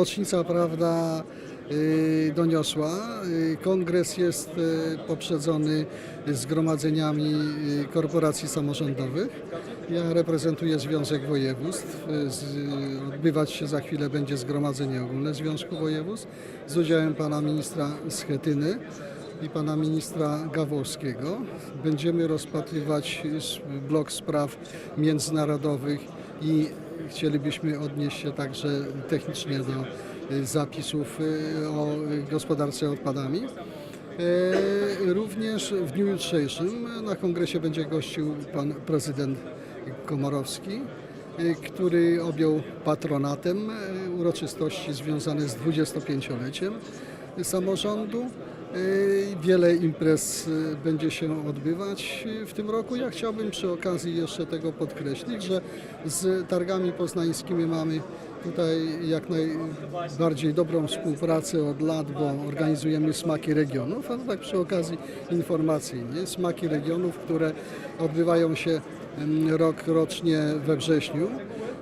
Rocznica, prawda, y, doniosła. Y, Kongres jest y, poprzedzony zgromadzeniami korporacji samorządowych. Ja reprezentuję Związek Województw. Odbywać się za chwilę będzie Zgromadzenie Ogólne Związku Województw z udziałem pana ministra Schetyny i pana ministra Gawłowskiego. Będziemy rozpatrywać blok spraw międzynarodowych i chcielibyśmy odnieść się także technicznie do y, zapisów y, o y, gospodarce odpadami. E, Również w dniu jutrzejszym na kongresie będzie gościł pan prezydent Komorowski, y, który objął patronatem y, uroczystości związane z 25-leciem samorządu. Y, Wiele imprez y, będzie się odbywać y, w tym roku. Ja chciałbym przy okazji jeszcze tego podkreślić, że z targami poznańskimi mamy tutaj jak najbardziej dobrą współpracę od lat, bo organizujemy smaki regionów, a to tak przy okazji informacyjnie. Smaki regionów, które odbywają się mm, rok rocznie we wrześniu.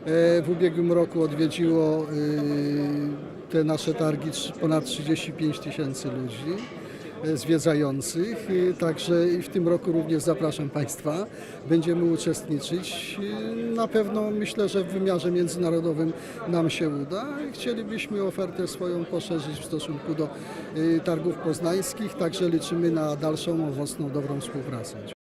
E, W ubiegłym roku odwiedziło y, te nasze targi ponad 35 tysięcy ludzi e, zwiedzających, także i w tym roku również zapraszam Państwa. Będziemy uczestniczyć. Na pewno myślę, że w wymiarze międzynarodowym nam się uda. Chcielibyśmy ofertę swoją poszerzyć w stosunku do targów poznańskich, także liczymy na dalszą owocną, dobrą współpracę.